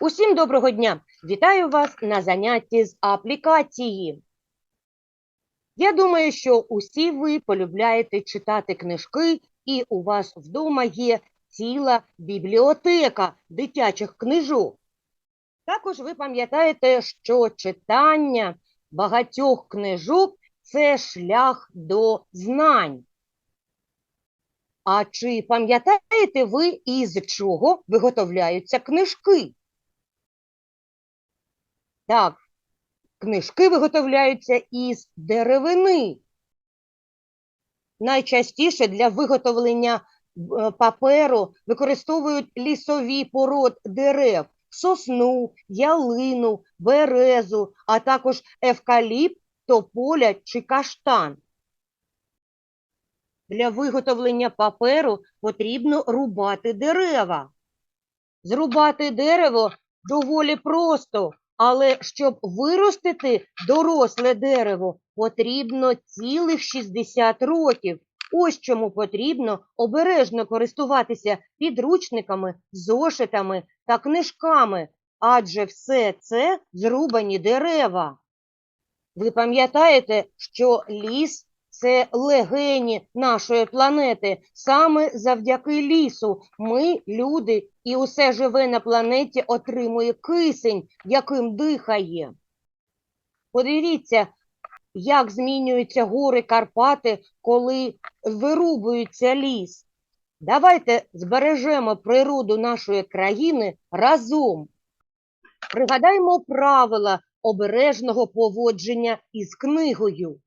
Усім доброго дня! Вітаю вас на занятті з аплікації. Я думаю, що усі ви полюбляєте читати книжки, і у вас вдома є ціла бібліотека дитячих книжок. Також ви пам'ятаєте, що читання багатьох книжок це шлях до знань. А чи пам'ятаєте ви, із чого виготовляються книжки? Так, книжки виготовляються із деревини. Найчастіше для виготовлення е, паперу використовують лісові пород дерев, сосну, ялину, березу, а також евкаліпт, тополя чи каштан. Для виготовлення паперу потрібно рубати дерева. Зрубати дерево доволі просто, але щоб виростити доросле дерево, потрібно цілих 60 років. Ось чому потрібно обережно користуватися підручниками, зошитами та книжками, адже все це зрубані дерева. Ви пам'ятаєте, що ліс це легені нашої планети. Саме завдяки лісу ми, люди, і усе живе на планеті отримує кисень, яким дихає. Подивіться, як змінюються гори Карпати, коли вирубується ліс. Давайте збережемо природу нашої країни разом. Пригадаймо правила обережного поводження із книгою.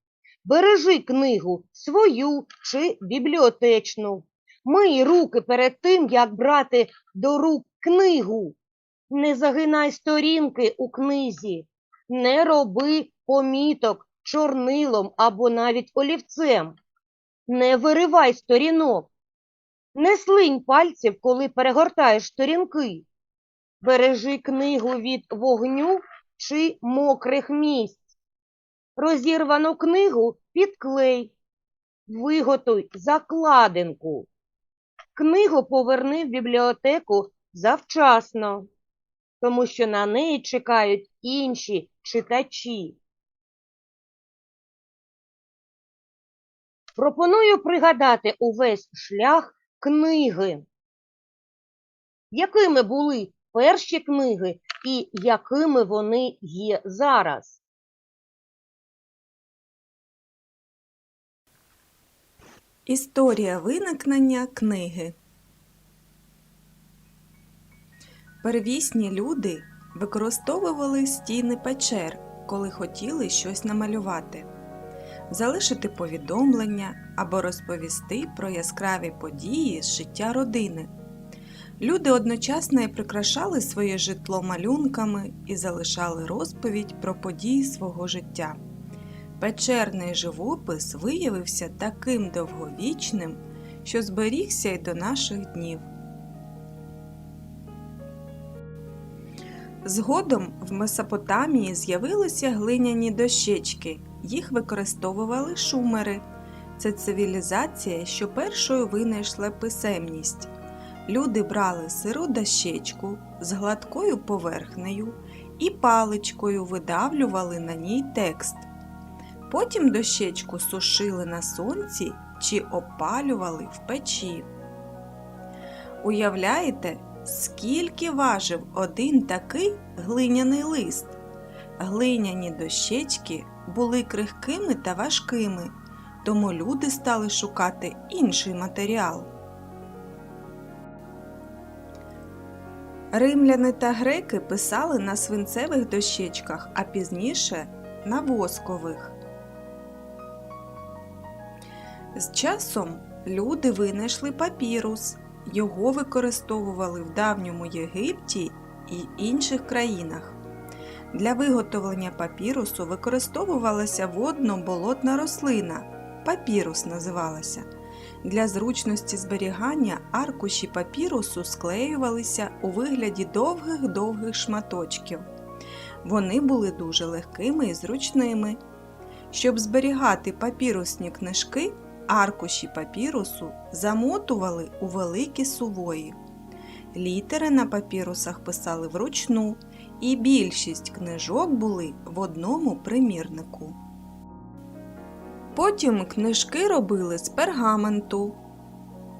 Бережи книгу свою чи бібліотечну. Мий руки перед тим, як брати до рук книгу. Не загинай сторінки у книзі, не роби поміток чорнилом або навіть олівцем. Не виривай сторінок. Не слинь пальців, коли перегортаєш сторінки. Бережи книгу від вогню чи мокрих місць. Розірвану книгу підклей. Виготуй закладинку. Книгу поверни в бібліотеку завчасно, тому що на неї чекають інші читачі. Пропоную пригадати увесь шлях книги. Якими були перші книги і якими вони є зараз? Історія виникнення книги. Первісні люди використовували стіни печер, коли хотіли щось намалювати, залишити повідомлення або розповісти про яскраві події з життя родини. Люди одночасно і прикрашали своє житло малюнками і залишали розповідь про події свого життя. Печерний живопис виявився таким довговічним, що зберігся й до наших днів. Згодом в Месопотамії з'явилися глиняні дощечки, їх використовували шумери. Це цивілізація, що першою винайшла писемність. Люди брали сиру дощечку з гладкою поверхнею і паличкою видавлювали на ній текст. Потім дощечку сушили на сонці чи опалювали в печі. Уявляєте, скільки важив один такий глиняний лист? Глиняні дощечки були крихкими та важкими, тому люди стали шукати інший матеріал. Римляни та греки писали на свинцевих дощечках, а пізніше на воскових. З часом люди винайшли папірус. Його використовували в давньому Єгипті і інших країнах. Для виготовлення папірусу використовувалася водно-болотна рослина. Папірус називалася. Для зручності зберігання аркуші папірусу склеювалися у вигляді довгих-довгих шматочків. Вони були дуже легкими і зручними. Щоб зберігати папірусні книжки, аркуші папірусу замотували у великі сувої. Літери на папірусах писали вручну, і більшість книжок були в одному примірнику. Потім книжки робили з пергаменту.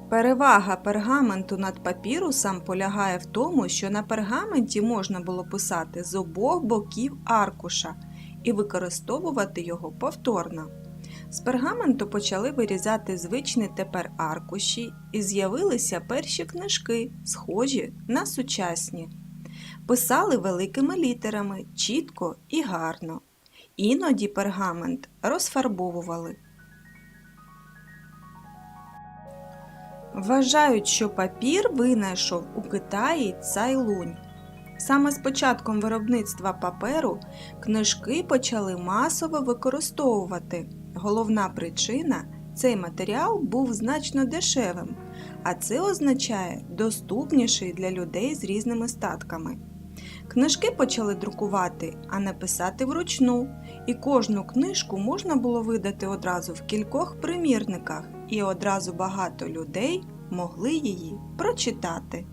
Перевага пергаменту над папірусом полягає в тому, що на пергаменті можна було писати з обох боків аркуша і використовувати його повторно. З пергаменту почали вирізати звичні тепер аркуші і з'явилися перші книжки, схожі на сучасні. Писали великими літерами, чітко і гарно. Іноді пергамент розфарбовували. Вважають, що папір винайшов у Китаї Цайлунь. Саме з початком виробництва паперу книжки почали масово використовувати. Головна причина цей матеріал був значно дешевим, а це означає доступніший для людей з різними статками. Книжки почали друкувати, а не писати вручну, і кожну книжку можна було видати одразу в кількох примірниках, і одразу багато людей могли її прочитати.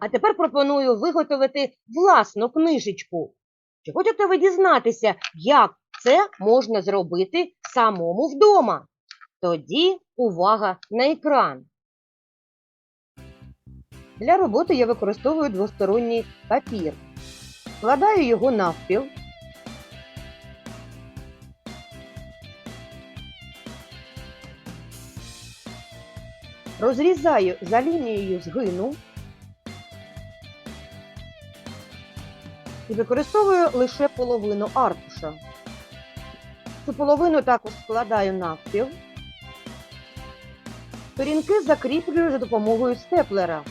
А тепер пропоную виготовити власну книжечку. Чи хочете ви дізнатися, як це можна зробити самому вдома? Тоді увага на екран. Для роботи я використовую двосторонній папір. Складаю його навпіл. Розрізаю за лінією згину. і використовую лише половину аркуша. Цю половину також складаю навпіл. Сторінки закріплюю за допомогою степлера.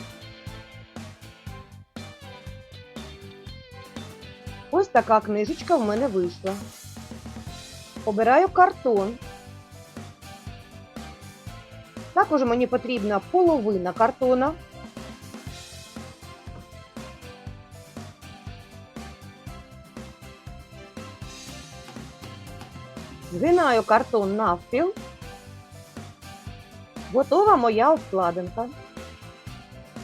Ось така книжечка в мене вийшла. Обираю картон. Також мені потрібна половина картона. Згинаю картон навпіл. Готова моя обкладинка.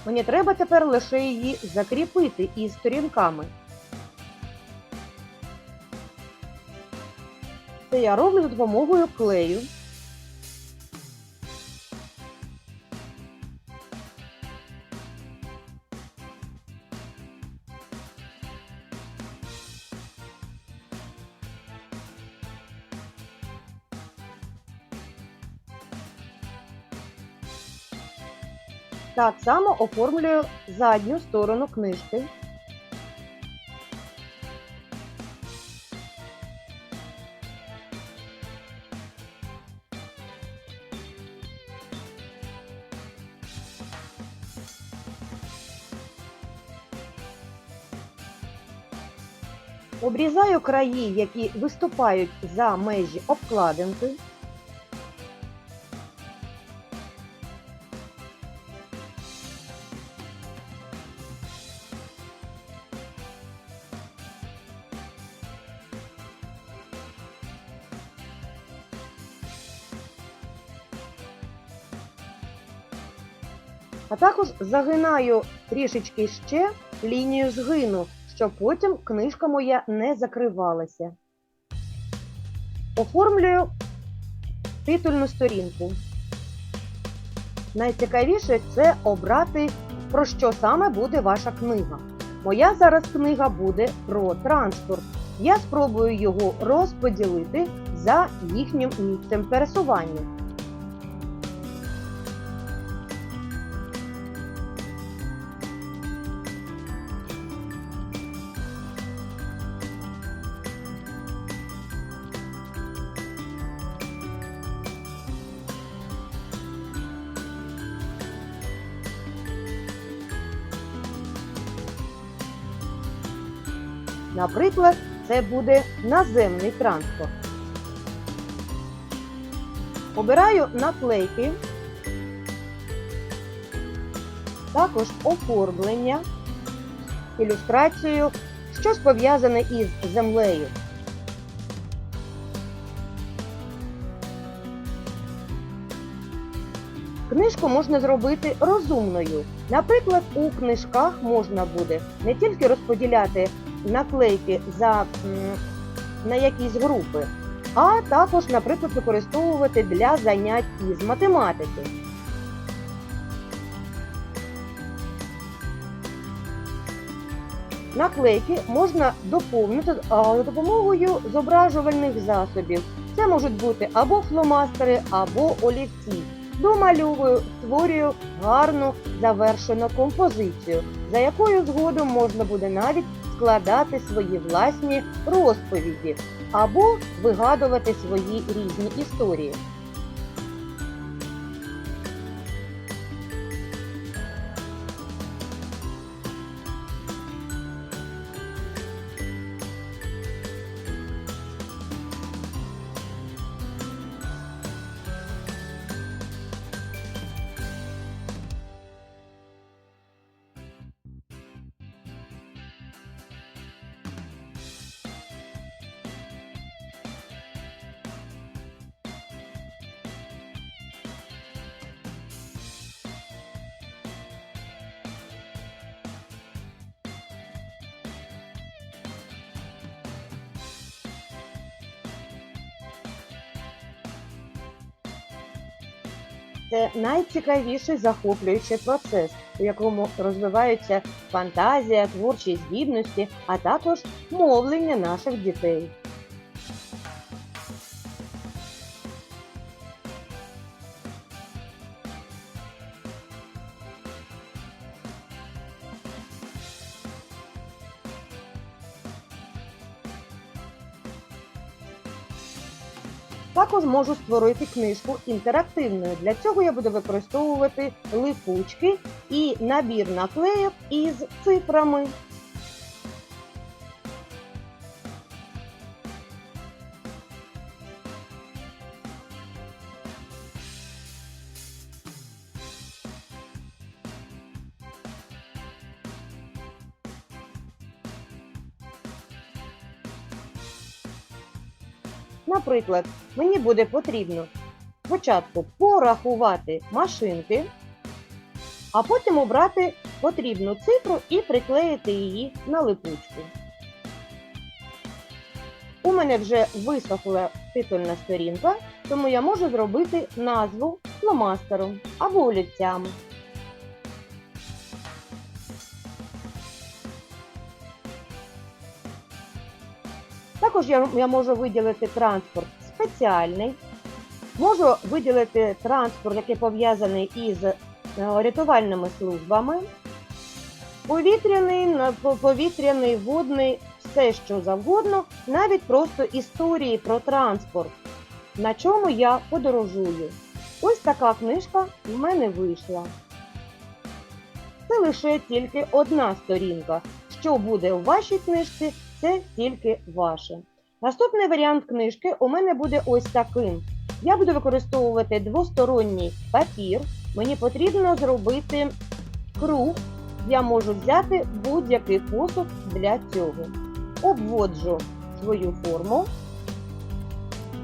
Мені треба тепер лише її закріпити із сторінками. Це я роблю за допомогою клею. Так само оформлюю задню сторону книжки. Обрізаю краї, які виступають за межі обкладинки. А також загинаю трішечки ще лінію згину, щоб потім книжка моя не закривалася. Оформлюю титульну сторінку. Найцікавіше це обрати, про що саме буде ваша книга. Моя зараз книга буде про транспорт. Я спробую його розподілити за їхнім місцем пересування. Наприклад, це буде наземний транспорт. Обираю наклейки, також оформлення, ілюстрацію, щось пов'язане із землею. Книжку можна зробити розумною. Наприклад, у книжках можна буде не тільки розподіляти наклейки за, на якісь групи, а також, наприклад, використовувати для занять із математики. Наклейки можна доповнити за допомогою зображувальних засобів. Це можуть бути або фломастери, або олівці. Домальовую, створюю гарну завершену композицію, за якою згодом можна буде навіть складати свої власні розповіді або вигадувати свої різні історії. Це найцікавіший захоплюючий процес, у якому розвиваються фантазія, творчі здібності, а також мовлення наших дітей. Можу створити книжку інтерактивною. Для цього я буду використовувати липучки і набір наклеїв із цифрами. Наприклад, мені буде потрібно спочатку порахувати машинки, а потім обрати потрібну цифру і приклеїти її на липучку. У мене вже висохла титульна сторінка, тому я можу зробити назву фломастером або олівцями. Також я, я можу виділити транспорт спеціальний, можу виділити транспорт, який пов'язаний із е, рятувальними службами, повітряний, повітряний, водний, все що завгодно, навіть просто історії про транспорт, на чому я подорожую. Ось така книжка в мене вийшла. Це лише тільки одна сторінка. Що буде у вашій книжці, це тільки ваше. Наступний варіант книжки у мене буде ось таким. Я буду використовувати двосторонній папір. Мені потрібно зробити круг. Я можу взяти будь-який посуд для цього. Обводжу свою форму,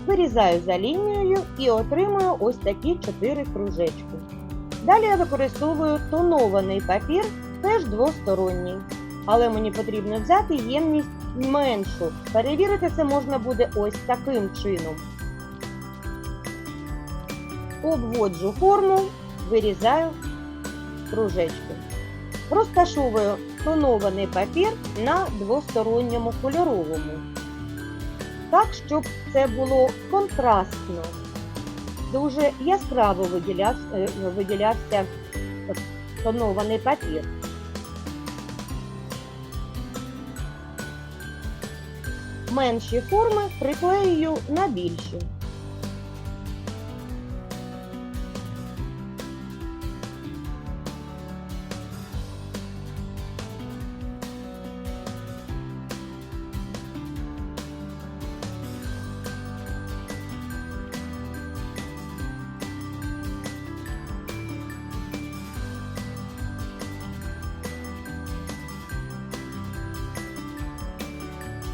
вирізаю за лінією і отримую ось такі чотири кружечки. Далі я використовую тонований папір, теж двосторонній. Але мені потрібно взяти ємність меншу. Перевірити це можна буде ось таким чином. Обводжу форму, вирізаю кружечки. Розташовую тонований папір на двосторонньому кольоровому. Так, щоб це було контрастно. Дуже яскраво е, виділявся тонований папір. Менші форми приклеюю на більші.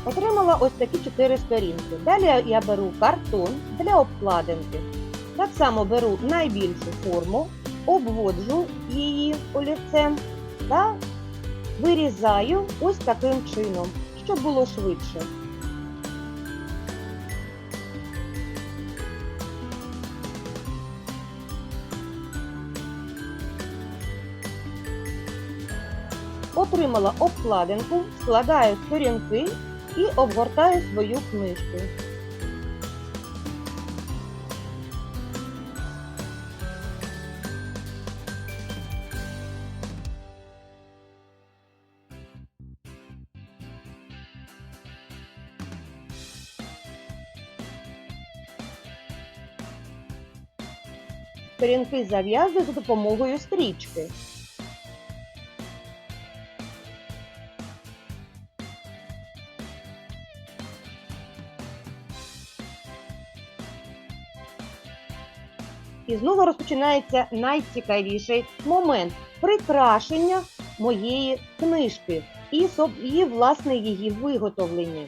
Отримала ось такі чотири сторінки. Далі я беру картон для обкладинки. Так само беру найбільшу форму, обводжу її олівцем та вирізаю ось таким чином, щоб було швидше. Отримала обкладинку, складаю сторінки і обгортаю свою книжку. Сторінки зав'язую за допомогою стрічки. І знову розпочинається найцікавіший момент прикрашення моєї книжки і, і власне її виготовлення.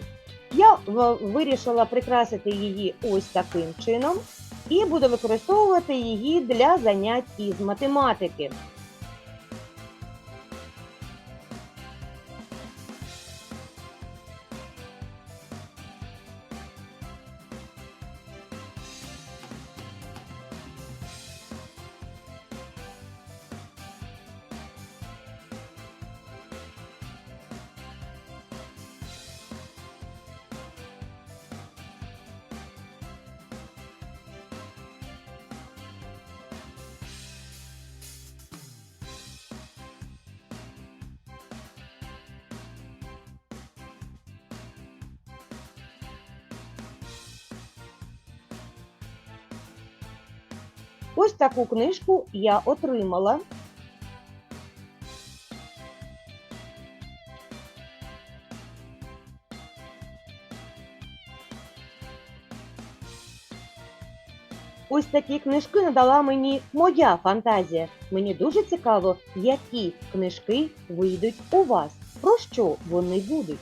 Я вирішила прикрасити її ось таким чином і буду використовувати її для занять із математики. Ось таку книжку я отримала. Ось такі книжки надала мені моя фантазія. Мені дуже цікаво, які книжки вийдуть у вас. Про що вони будуть?